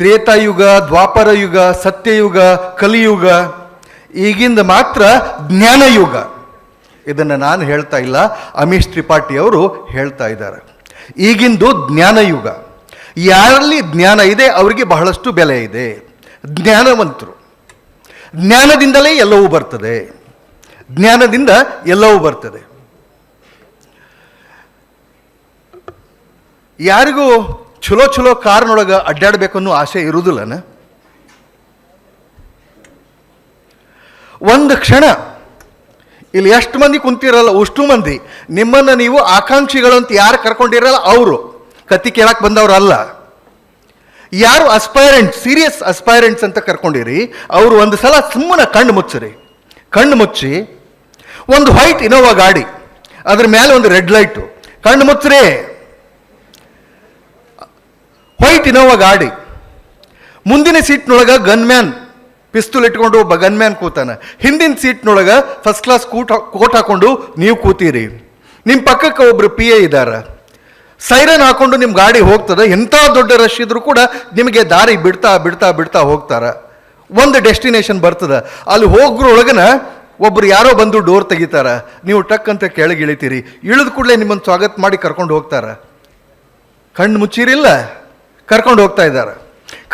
ತ್ರೇತಾಯುಗ ದ್ವಾಪರ ಯುಗ ಸತ್ಯಯುಗ, ಕಲಿಯುಗ, ಈಗಿಂದ ಮಾತ್ರ ಜ್ಞಾನಯುಗ. ಇದನ್ನು ನಾನು ಹೇಳ್ತಾ ಇಲ್ಲ ಅಮೀಶ್ ತ್ರಿಪಾಠಿ ಅವರು ಹೇಳ್ತಾ ಇದ್ದಾರೆ. ಈಗಿಂದು ಜ್ಞಾನಯುಗ. ಯಾರಲ್ಲಿ ಜ್ಞಾನ ಇದೆ, ಅವರಿಗೆ ಬಹಳಷ್ಟು ಬೆಲೆ ಇದೆ. ಜ್ಞಾನವಂತರು. ಜ್ಞಾನದಿಂದಲೇ ಎಲ್ಲವೂ ಬರ್ತದೆ. ಜ್ಞಾನದಿಂದ ಎಲ್ಲವೂ ಬರ್ತದೆ. ಯಾರಿಗೂ ಚಲೋ ಚಲೋ ಕಾರ್ನೊಳಗೆ ಅಡ್ಡಾಡಬೇಕು ಅನ್ನೋ ಆಸೆ ಇರುವುದಿಲ್ಲನ? ಒಂದು ಕ್ಷಣ, ಇಲ್ಲಿ ಎಷ್ಟು ಮಂದಿ ಕುಂತಿರಲ್ಲ, ಅಷ್ಟು ಮಂದಿ. ನಿಮ್ಮನ್ನು ನೀವು ಆಕಾಂಕ್ಷಿಗಳಂತ ಯಾರು ಕರ್ಕೊಂಡಿರಲ್ಲ, ಅವರು. ಕತ್ತಿ ಕೇಳಕ್ಕೆ ಬಂದವರು ಅಲ್ಲ ಯಾರು ಅಸ್ಪೈರೆಂಟ್ ಸೀರಿಯಸ್ ಅಸ್ಪೈರೆಂಟ್ಸ್ ಅಂತ ಕರ್ಕೊಂಡಿರಿ, ಅವರು ಒಂದು ಸಲ ಸುಮ್ಮನೆ ಕಣ್ಣು ಮುಚ್ಚಿರಿ. ಕಣ್ಣು ಮುಚ್ಚಿ, ಒಂದು ವೈಟ್ ಇನೋವಾ ಗಾಡಿ, ಅದ್ರ ಮೇಲೆ ಒಂದು ರೆಡ್ ಲೈಟು ಕಣ್ಣು ಮುಚ್ಚರಿ. ವೈಟ್ ಇನೋವಾ ಗಾಡಿ. ಮುಂದಿನ ಸೀಟ್ನೊಳಗೆ ಗನ್ಮ್ಯಾನ್ ಪಿಸ್ತೂಲ್ ಇಟ್ಕೊಂಡು ಒಬ್ಬ ಗನ್ಮ್ಯಾನ್ ಕೂತಾನೆ. ಹಿಂದಿನ ಸೀಟ್ನೊಳಗೆ ಫಸ್ಟ್ ಕ್ಲಾಸ್ ಕೂಟ, ಕೋಟ್ ಹಾಕೊಂಡು ನೀವು ಕೂತೀರಿ. ನಿಮ್ಮ ಪಕ್ಕಕ್ಕೆ ಒಬ್ಬರು ಪಿ ಎ ಇದ್ದಾರೆ ಸೈರನ್ ಹಾಕೊಂಡು ನಿಮ್ಮ ಗಾಡಿ ಹೋಗ್ತದೆ. ಎಂಥ ದೊಡ್ಡ ರಶ್ ಇದ್ರೂ ಕೂಡ ನಿಮಗೆ ದಾರಿ ಬಿಡ್ತಾ ಬಿಡ್ತಾ ಬಿಡ್ತಾ ಹೋಗ್ತಾರ. ಒಂದು ಡೆಸ್ಟಿನೇಷನ್ ಬರ್ತದೆ. ಅಲ್ಲಿ ಹೋಗ್ರೊಳಗನ ಒಬ್ಬರು ಯಾರೋ ಬಂದು ಡೋರ್ ತೆಗಿತಾರ. ನೀವು ಟಕ್ ಅಂತ ಕೆಳಗೆ ಇಳಿತೀರಿ ಇಳಿದ ಕೂಡಲೇ ನಿಮ್ಮನ್ನು ಸ್ವಾಗತ ಮಾಡಿ ಕರ್ಕೊಂಡು ಹೋಗ್ತಾರ. ಕಣ್ಣು ಮುಚ್ಚಿರಿಲ್ಲ? ಕರ್ಕೊಂಡು ಹೋಗ್ತಾ ಇದ್ದಾರೆ.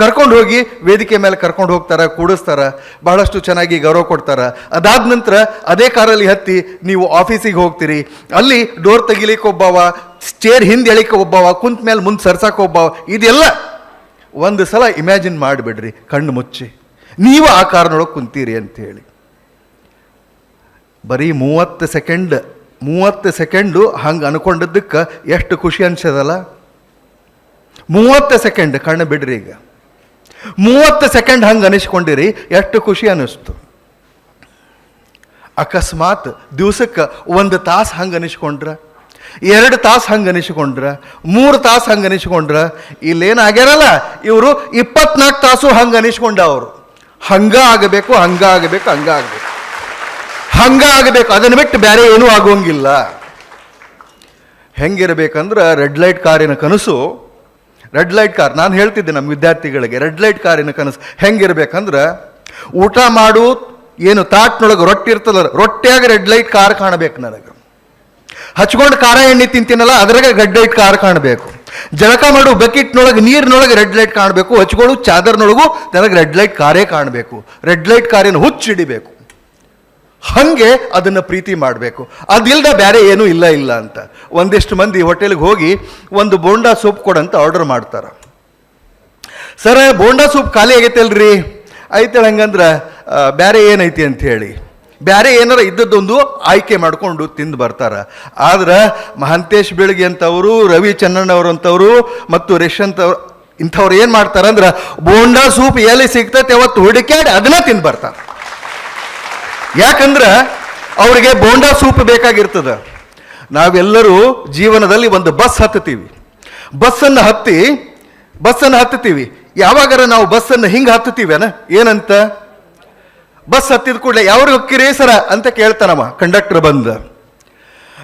ಕರ್ಕೊಂಡು ಹೋಗಿ ವೇದಿಕೆ ಮೇಲೆ ಕರ್ಕೊಂಡು ಹೋಗ್ತಾರೆ, ಕೂಡಿಸ್ತಾರೆ, ಬಹಳಷ್ಟು ಚೆನ್ನಾಗಿ ಗೌರವ ಕೊಡ್ತಾರೆ. ಅದಾದ ನಂತರ ಅದೇ ಕಾರಲ್ಲಿ ಹತ್ತಿ ನೀವು ಆಫೀಸಿಗೆ ಹೋಗ್ತೀರಿ. ಅಲ್ಲಿ ಡೋರ್ ತೆಗಿಲಿಕ್ಕೆ ಒಬ್ಬವ ಸ್ಟೇರ್ ಹಿಂದೆ ಎಳಿಕೆ ಒಬ್ಬವ, ಕುಂತ ಮೇಲೆ ಮುಂದೆ ಸರ್ಸಕ್ಕೆ ಒಬ್ಬವ, ಇದೆಲ್ಲ ಒಂದು ಸಲ ಇಮ್ಯಾಜಿನ್ ಮಾಡಿಬಿಡ್ರಿ, ಕಣ್ಣು ಮುಚ್ಚಿ. ನೀವು ಆ ಕಾರನೊಳಗೆ ಕುಂತೀರಿ ಅಂಥೇಳಿ ಬರೀ ಮೂವತ್ತು ಸೆಕೆಂಡ್, ಮೂವತ್ತು ಸೆಕೆಂಡು ಹಂಗೆ ಅನ್ಕೊಂಡಿದ್ದಕ್ಕೆ ಎಷ್ಟು ಖುಷಿ ಅನ್ಸದಲ್ಲ? ಮೂವತ್ತು ಸೆಕೆಂಡ್ ಕಣ್ಣು ಬಿಡ್ರಿ ಈಗ. ಮೂವತ್ತು ಸೆಕೆಂಡ್ ಹಂಗೆ ಅನಿಸ್ಕೊಂಡಿರಿ, ಎಷ್ಟು ಖುಷಿ ಅನ್ನಿಸ್ತು. ಅಕಸ್ಮಾತ್ ದಿವಸಕ್ಕೆ ಒಂದು ತಾಸು ಹಂಗೆ ಅನಿಸ್ಕೊಂಡ್ರ? ಎರಡು ತಾಸು ಹಂಗೆ ಅನಿಸ್ಕೊಂಡ್ರ? ಮೂರು ತಾಸು ಹಂಗೆ ಅನಿಸ್ಕೊಂಡ್ರ? ಇಲ್ಲೇನಾಗ್ಯಾರಲ್ಲ ಇವರು ಇಪ್ಪತ್ನಾಲ್ಕು ತಾಸು ಹಂಗೆ ಅನಿಸ್ಕೊಂಡ ಅವರು. ಹಂಗ ಆಗಬೇಕು ಹಂಗ ಆಗಬೇಕು ಹಂಗ ಆಗಬೇಕು. ಹಂಗ ಆಗಬೇಕು ಅದನ್ನು ಬಿಟ್ಟು ಬೇರೆ ಏನೂ ಆಗೋಂಗಿಲ್ಲ. ಹೆಂಗಿರಬೇಕಂದ್ರೆ ರೆಡ್ ಲೈಟ್ ಕಾರಿನ ಕನಸು ರೆಡ್ ಲೈಟ್ ಕಾರ್ ನಾನು ಹೇಳ್ತಿದ್ದೆ ನಮ್ಮ ವಿದ್ಯಾರ್ಥಿಗಳಿಗೆ ರೆಡ್ ಲೈಟ್ ಕಾರಿನ ಕನಸು ಹೆಂಗಿರ್ಬೇಕಂದ್ರೆ ಊಟ ಮಾಡು, ಏನು ತಾಟ್ನೊಳಗೆ ರೊಟ್ಟಿ ಇರ್ತದ ರೊಟ್ಟಿಯಾಗ ರೆಡ್ ಲೈಟ್ ಕಾರ್ ಕಾಣಬೇಕು ನನಗೆ. ಹಚ್ಕೊಂಡು ಖಾರ ಎಣ್ಣೆ ತಿಂತೀನಲ್ಲ, ಅದ್ರಾಗ ರೆಡ್ ಲೈಟ್ ಕಾರ್ ಕಾಣಬೇಕು. ಜಳಕ ಮಾಡು, ಬಕೆಟ್ನೊಳಗೆ, ನೀರಿನೊಳಗೆ ರೆಡ್ ಲೈಟ್ ಕಾಣಬೇಕು. ಹಚ್ಕೊಳ್ಳು ಚಾದರ್ನೊಳಗೂ ನನಗೆ ರೆಡ್ ಲೈಟ್ ಕಾರೇ ಕಾಣಬೇಕು. ರೆಡ್ ಲೈಟ್ ಕಾರಿನ ಹುಚ್ಚಿಡಿಬೇಕು ಹಂಗೆ ಅದನ್ನು ಪ್ರೀತಿ ಮಾಡಬೇಕು. ಅದಿಲ್ಲದ ಬೇರೆ ಏನೂ ಇಲ್ಲ ಇಲ್ಲ ಅಂತ. ಒಂದಿಷ್ಟು ಮಂದಿ ಹೋಟೆಲ್ಗೆ ಹೋಗಿ ಒಂದು ಬೋಂಡಾ ಸೂಪ್ ಕೊಡಂತ ಆರ್ಡರ್ ಮಾಡ್ತಾರೆ. ಸರ ಬೋಂಡಾ ಸೂಪ್ ಖಾಲಿ ಆಗೈತಲ್ರಿ? ಐತೆ ಹಂಗಂದ್ರೆ ಆ, ಬೇರೆ ಏನೈತಿ ಅಂತ ಹೇಳಿ. ಬೇರೆ ಏನಾರ ಇದ್ದದ್ದೊಂದು ಆಯ್ಕೆ ಮಾಡಿಕೊಂಡು ತಿಂದು ಬರ್ತಾರೆ. ಆದ್ರೆ ಮಹಂತೇಶ್ ಬೆಳಗ್ಗೆ ಅಂತವರು ರವಿ ಚನ್ನಣ್ಣವ್ರು ಅಂತವರು ಮತ್ತು ರೇಷಂತ್ ಅವ್ರು ಇಂಥವ್ರು ಏನು ಮಾಡ್ತಾರೆ ಅಂದ್ರೆ ಬೋಂಡಾ ಸೂಪ್ ಎಲ್ಲಿ ಸಿಗ್ತೈತೆ ಅವತ್ತು ಹುಡುಕ್ಯಾಡಿ ಅದನ್ನ ತಿಂದು ಬರ್ತಾರೆ. ಯಾಕಂದ್ರೆ ಅವರಿಗೆ ಬೋಂಡಾ ಸೂಪ್ ಬೇಕಾಗಿರ್ತದೆ. ನಾವೆಲ್ಲರೂ ಜೀವನದಲ್ಲಿ ಒಂದು ಬಸ್ ಹತ್ತುತ್ತೀವಿ. ಬಸ್ಸನ್ನು ಹತ್ತಿ, ಬಸ್ಸನ್ನು ಹತ್ತುತ್ತೀವಿ. ಯಾವಾಗಾರ ನಾವು ಬಸ್ಸನ್ನು ಹಿಂಗೆ ಹತ್ತುತ್ತೀವೇನ? ಏನಂತ? ಬಸ್ ಹತ್ತಿದ ಕೂಡಲೇ ಯಾವ್ರಿಗೆ ಹೊಕ್ಕಿರಿ ಸರ ಅಂತ ಕೇಳ್ತಾನಮ್ಮ ಕಂಡಕ್ಟರ್ ಬಂದ.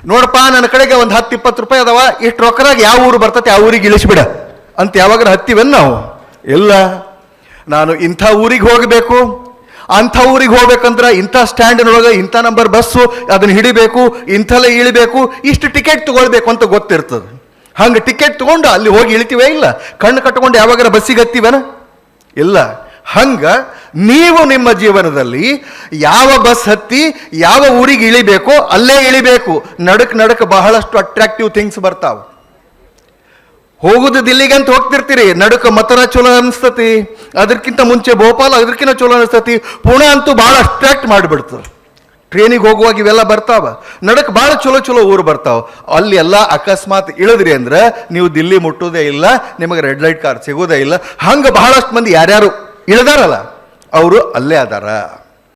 ನೋಡಪ್ಪ, ನನ್ನ ಕಡೆಗೆ ಒಂದು ಹತ್ತು ಇಪ್ಪತ್ತು ರೂಪಾಯಿ ಅದಾವ, ಇಷ್ಟು ರೊಕ್ಕದಾಗ ಯಾವ ಊರು ಬರ್ತತೆ ಆ ಊರಿಗೆ ಇಳಿಸ್ಬಿಡ. ಅಂತ ಯಾವಾಗಾರ ಹತ್ತಿವೇನ್ ನಾವು? ಇಲ್ಲ. ನಾನು ಇಂಥ ಊರಿಗೆ ಹೋಗಬೇಕು. ಅಂಥ ಊರಿಗೆ ಹೋಗ್ಬೇಕಂದ್ರೆ ಇಂಥ ಸ್ಟ್ಯಾಂಡಿನೊಳಗೆ ಇಂಥ ನಂಬರ್ ಬಸ್ಸು ಅದನ್ನು ಹಿಡಿಬೇಕು, ಇಂಥಲ್ಲೇ ಇಳಿಬೇಕು, ಇಷ್ಟು ಟಿಕೆಟ್ ತೊಗೊಳ್ಬೇಕು ಅಂತ ಗೊತ್ತಿರ್ತದೆ. ಹಂಗೆ ಟಿಕೆಟ್ ತೊಗೊಂಡು ಅಲ್ಲಿ ಹೋಗಿ ಇಳಿತೀವೇ ಇಲ್ಲ? ಕಣ್ಣು ಕಟ್ಕೊಂಡು ಯಾವಾಗಾರ ಬಸ್ಸಿಗೆ ಹತ್ತಿವೇನ? ಇಲ್ಲ. ಹಂಗ ನೀವು ನಿಮ್ಮ ಜೀವನದಲ್ಲಿ ಯಾವ ಬಸ್ ಹತ್ತಿ ಯಾವ ಊರಿಗೆ ಇಳಿಬೇಕೋ, ಅಲ್ಲೇ ಇಳಿಬೇಕು. ನಡಕ್ ನಡಕ್ ಬಹಳಷ್ಟು ಅಟ್ರಾಕ್ಟಿವ್ ಥಿಂಗ್ಸ್ ಬರ್ತಾವ. ಹೋಗುದು ದಿಲ್ಲಿಗೆ ಅಂತ ಹೋಗ್ತಿರ್ತೀರಿ. ನಡುಕ ಮಥುರ ಚಲೋ ಅನಿಸ್ತತಿ ಅದಕ್ಕಿಂತ ಮುಂಚೆ ಭೋಪಾಲ್ ಅದಕ್ಕಿಂತ ಚಲೋ ಅನಿಸ್ತತಿ ಪುಣೆ ಅಂತೂ ಭಾಳ ಅಟ್ರಾಕ್ಟ್ ಮಾಡಿಬಿಡ್ತದೆ ಟ್ರೈನಿಗೆ ಹೋಗುವಾಗ ಇವೆಲ್ಲ ಬರ್ತಾವ. ನಡಕ್ ಭಾಳ ಚಲೋ ಚಲೋ ಊರು ಬರ್ತಾವ. ಅಲ್ಲಿ ಎಲ್ಲ ಅಕಸ್ಮಾತ್ ಇಳಿದ್ರಿ ಅಂದ್ರೆ ನೀವು ದಿಲ್ಲಿ ಮುಟ್ಟೋದೇ ಇಲ್ಲ, ನಿಮಗೆ ರೆಡ್ ಲೈಟ್ ಕಾರ್ ಸಿಗೋದೇ ಇಲ್ಲ. ಹಂಗೆ ಬಹಳಷ್ಟು ಮಂದಿ ಯಾರ್ಯಾರು ಇಳಿದಾರಲ್ಲ, ಅವರು ಅಲ್ಲೇ ಅದಾರ.